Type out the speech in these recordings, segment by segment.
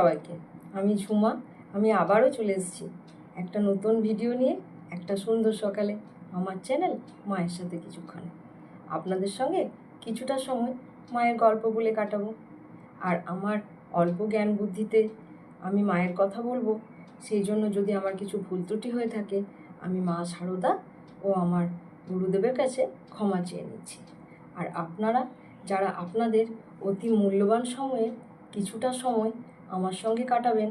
সবাইকে। আমি ঝুমা, আমি আবারও চলে এসেছি একটা নতুন ভিডিও নিয়ে একটা সুন্দর সকালে আমার চ্যানেল মায়ের সাথে কিছুক্ষণ। আপনাদের সঙ্গে কিছুটা সময় মায়ের গল্প বলে কাটাবো। আর আমার অল্প জ্ঞান বুদ্ধিতে আমি মায়ের কথা বলব, সেই জন্য যদি আমার কিছু ভুল ত্রুটি হয়ে থাকে, আমি মা সারদা ও আমার গুরুদেবের কাছে ক্ষমা চেয়ে নিচ্ছি। আর আপনারা, যারা আপনাদের অতি মূল্যবান সময়ে কিছুটা সময় আমার সঙ্গে কাটাবেন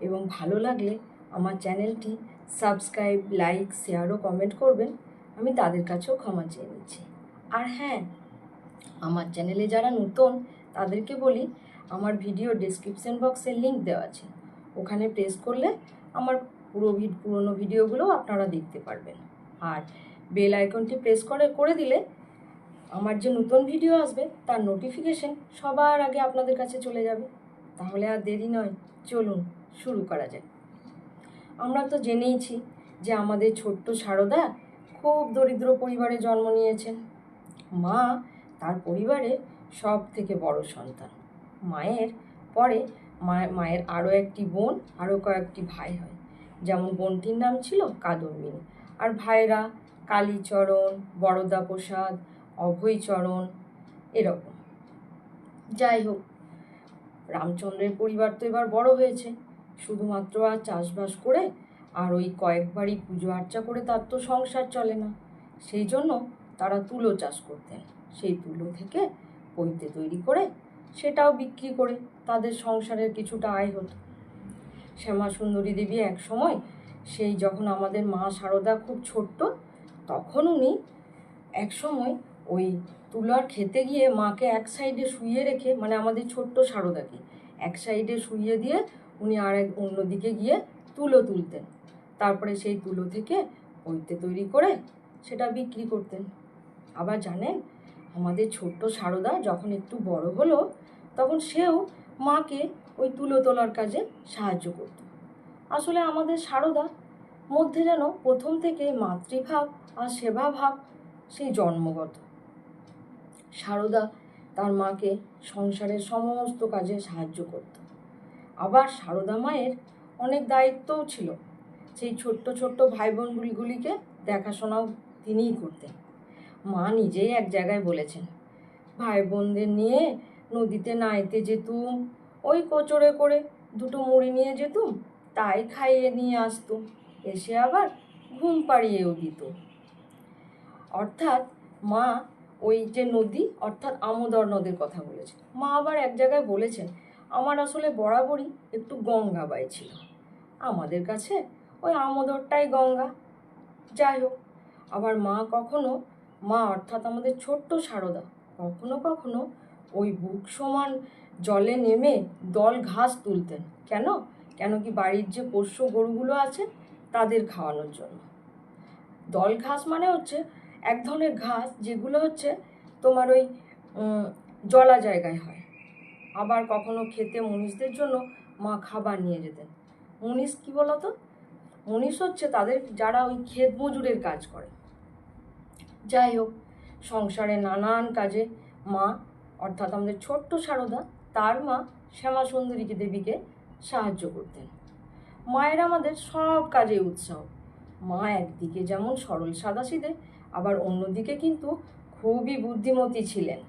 এবং ভালো লাগলে আমার চ্যানেলটি সাবস্ক্রাইব, লাইক শেয়ার ও কমেন্ট করবেন। আমি তাদের কাছেও ক্ষমা চেয়ে নিচ্ছি। আর হ্যাঁ আমার চ্যানেলে যারা নতুন, তাদেরকে বলি, আমার ভিডিও ডেসক্রিপশন বক্সে লিঙ্ক দেওয়া আছে। ওখানে প্রেস করলে আমার পুরো ভি- পুরোনো ভিডিওগুলো আপনারা দেখতে পারবেন। আর বেল আইকনটি প্রেস করে করে দিলে আমার যে নতুন ভিডিও আসবে, তার নোটিফিকেশন সবার আগে আপনাদের কাছে চলে যাবে। তাহলে আর দেরি নয়, চলুন শুরু করা যায় আমরা তো জেনেইছি যে আমাদের ছোট্ট সারদা খুব দরিদ্র পরিবারে জন্ম নিয়েছেন। মা তার পরিবারে সব থেকে বড় সন্তান। মায়ের পরে মা- মায়ের আরও একটি বোন, আরও কয়েকটি ভাই হয়। যেমন বোনটির নাম ছিল কাদম্বিনী। আর ভাইরা কালীচরণ বরদা প্রসাদ অভয়চরণ, এরকম। যাই হোক রামচন্দ্রের পরিবার তো এবার বড় হয়েছে। শুধুমাত্র আর চাষবাস করে আর ওই কয়েক বাড়ি পুজো আর্চা করে তার তো সংসার চলে না। সেই জন্য তারা তুলো চাষ করতেন। সেই তুলো থেকে পৈতে তৈরি করে সেটাও বিক্রি করে তাদের সংসারের কিছুটা আয় হতো। শ্যামা সুন্দরী দেবী এক সময় সেই যখন আমাদের মা সারদা খুব ছোট্ট, তখন উনি এক সময় ওই তুলার খেতে গিয়ে মাকে এক সাইডে শুইয়ে রেখে মানে আমাদের ছোট্ট সারদাকে, এক সাইডে শুইয়ে দিয়ে উনি আর এক অন্যদিকে গিয়ে তুলো তুলতেন। তারপরে সেই তুলো থেকে পৈতে তৈরি করে সেটা বিক্রি করতেন। আবার জানেন, আমাদের ছোট্ট সারদা যখন একটু বড় হলো, তখন সেও মাকে ওই তুলো তোলার কাজে সাহায্য করত। আসলে আমাদের সারদা মধ্যে যেন প্রথম থেকে মাতৃভাব আর সেবা ভাব সেই জন্মগত। সারদা তার মাকে সংসারের সমস্ত কাজে সাহায্য করত। আবার সারদা মায়ের অনেক দায়িত্বও ছিল। সেই ছোট্ট ছোট্ট ভাই বোনগুলিগুলিকে দেখাশোনাও তিনিই করতেন। মা নিজেই এক জায়গায় বলেছেন ভাই বোনদের নিয়ে নদীতে নাইতে যেতুম, ওই কোচরে করে দুটো মুড়ি নিয়ে যেতুম, তাই খাইয়ে নিয়ে আসতুম, এসে আবার ঘুম পাড়িয়েও দিত অর্থাৎ মা ওই যে নদী, অর্থাৎ আমোদর নদের কথা বলেছে। মা আবার এক জায়গায় বলেছেন, আমার আসলে বরাবরই একটু গঙ্গা বাই ছিল। আমাদের কাছে ওই আমোদরটাই গঙ্গা। যাই হোক, আবার মা কখনো, মা অর্থাৎ আমাদের ছোট্ট সারদা, কখনো কখনো ওই বুক সমান জলে নেমে দল ঘাস তুলতেন। কেন? কেন কি বাড়ির যে পোষ্য গরুগুলো আছে তাদের খাওয়ানোর জন্য। দল ঘাস মানে হচ্ছে এক ধরনের ঘাস যেগুলো হচ্ছে তোমার ওই জলা জায়গায় হয়। আবার কখনো খেতে মনীষদের জন্য মা খাবার নিয়ে যেতেন। মনীষ কী বলতো? মনীষ হচ্ছে তাদের, যারা ওই ক্ষেত মজুরের কাজ করে। যাই হোক, সংসারে নানান কাজে মা, অর্থাৎ আমাদের ছোট্ট সারদা, তার মা শ্যামা সুন্দরীকে দেবীকে সাহায্য করতেন। মায়ের আমাদের সব কাজে উৎসাহ। মা একদিকে যেমন সরল সাদাসিধে আবার অন্যদিকে কিন্তু খুবই বুদ্ধিমতী ছিলেন।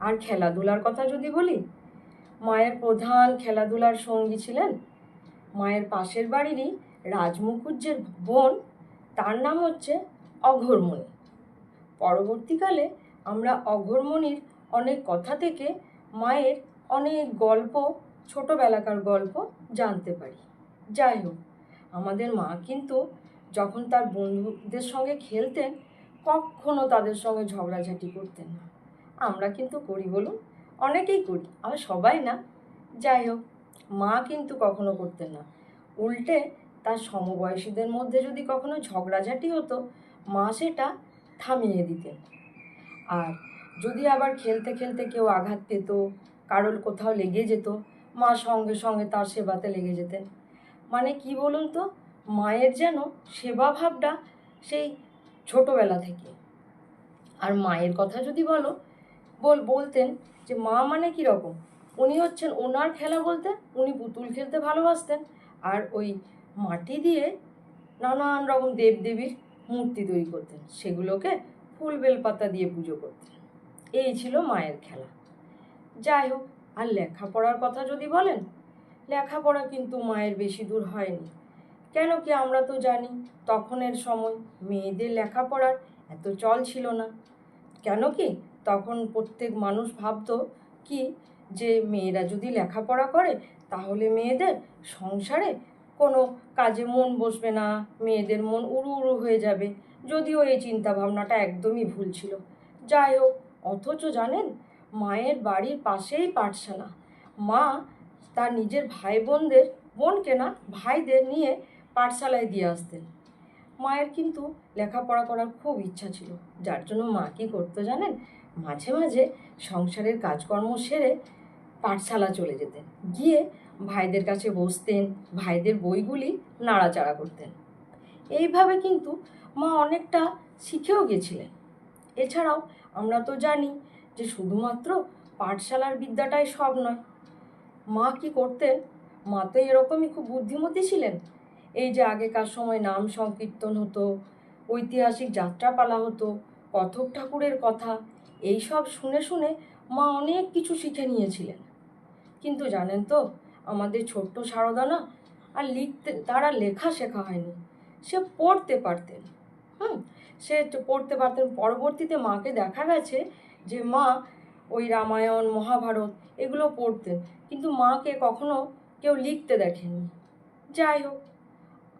আর খেলাধুলার কথা যদি বলি, মায়ের প্রধান খেলাধুলার সঙ্গী ছিলেন মায়ের পাশের বাড়িরই রাজমুকুজ্জের বোন, তার নাম হচ্ছে অঘরমণি। পরবর্তীকালে আমরা অঘরমণির অনেক কথা থেকে মায়ের অনেক গল্প, ছোটোবেলাকার গল্প জানতে পারি। যাই হোক, আমাদের মা কিন্তু যখন তার বন্ধুদের সঙ্গে খেলতেন, কখনো তাদের সঙ্গে ঝগড়াঝাটি করতেন না। আমরা কিন্তু করি বলুন, অনেকেই করি, আবার সবাই না। যাই হোক, মা কিন্তু কখনো করতেন না। উল্টে তার সমবয়সীদের মধ্যে যদি কখনো ঝগড়াঝাটি হতো, মা সেটা থামিয়ে দিতেন। আর যদি আবার খেলতে খেলতে কেউ আঘাত পেত, কারোর কোথাও লেগে যেত, মা সঙ্গে সঙ্গে তার সেবাতে লেগে যেতেন। মানে কি বলুন তো? মায়ের যেন সেবা ভাবটা সেই ছোটোবেলা থেকে। আর মায়ের কথা যদি বলো, বল, বলতেন যে মা মানে কী রকম? উনি হচ্ছেন ওনার খেলা বলতে উনি পুতুল খেলতে ভালোবাসতেন আর ওই মাটি দিয়ে নানান রকম দেবদেবীর মূর্তি তৈরি করতেন। সেগুলোকে ফুল বেলপাতা দিয়ে পুজো করতেন। এই ছিল মায়ের খেলা। যাই হোক, আর লেখাপড়ার কথা যদি বলেন, লেখাপড়া কিন্তু মায়ের বেশি দূর হয়নি। কেন কি আমরা তো জানি, তখনের সময় মেয়েদের লেখাপড়ার এত চল ছিল না। কেন কি? তখন প্রত্যেক মানুষ ভাবতো কি যে মেয়েরা যদি লেখাপড়া করে, তাহলে মেয়েদের সংসারে কোনো কাজে মন বসবে না, মেয়েদের মন উড়ু উড়ু হয়ে যাবে। যদিও এই চিন্তা ভাবনাটা একদমই ভুল ছিল। যাই হোক, অথচ জানেন, মায়ের বাড়ির পাশেই পাঠশালা। মা তার নিজের ভাই বোনদের বোনকে না, ভাইদের নিয়ে পাঠশালায় দিয়ে আসতেন মায়ের কিন্তু লেখাপড়া করার খুব ইচ্ছা ছিল। যার জন্য মা কী করতো জানেন? মাঝে মাঝে সংসারের কাজকর্ম সেরে পাঠশালা চলে যেতেন। গিয়ে ভাইদের কাছে বসতেন, ভাইদের বইগুলি নাড়াচাড়া করতেন। এইভাবে কিন্তু মা অনেকটা শিখেও গেছিলেন। এছাড়াও আমরা তো জানি যে শুধুমাত্র পাঠশালার বিদ্যাটাই সব নয়। মা কি করতেন? মা তো এরকমই খুব বুদ্ধিমতী ছিলেন। এই যে আগেকার সময় নাম সংকীর্তন হতো, ঐতিহাসিক যাত্রাপালা হতো কথক ঠাকুরের কথা, এই সব শুনে শুনে মা অনেক কিছু শিখে নিয়েছিলেন। কিন্তু জানেন তো, আমাদের ছোট্ট সারদা না আর লিখতে, তারা লেখা শেখা হয়নি। সে পড়তে পারতেন। হুম, সে পড়তে পারতেন। পরবর্তীতে মাকে দেখা গেছে যে মা ওই রামায়ণ, মহাভারত এগুলো পড়তেন। কিন্তু মাকে কখনো কেউ লিখতে দেখেনি। যাই হোক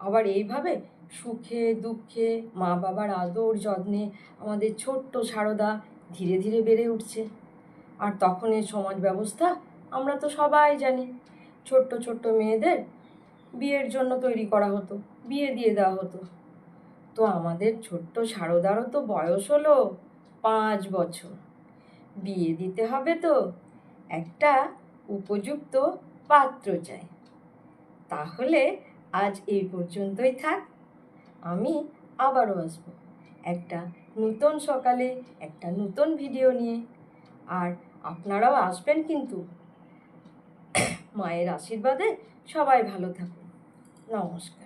আবার এইভাবে সুখে, দুঃখে মা বাবার আদর যত্নে আমাদের ছোট্ট সারদা ধীরে ধীরে বেড়ে উঠছে। আর তখনের সমাজ ব্যবস্থা আমরা তো সবাই জানি। ছোট্ট ছোট্ট মেয়েদের বিয়ের জন্য তৈরি করা হতো, বিয়ে দিয়ে দেওয়া হতো। তো আমাদের ছোট্ট সারদারও তো বয়স হলো পাঁচ বছর। বিয়ে দিতে হবে তো একটা উপযুক্ত পাত্র চাই। তাহলে আজ এই পর্যন্তই থাক। আমি আবারও আসব একটা নতুন সকালে, একটা নতুন ভিডিও নিয়ে। আর আপনারাও আসবেন কিন্তু। মায়ের আশীর্বাদে সবাই ভালো থাকুন। নমস্কার।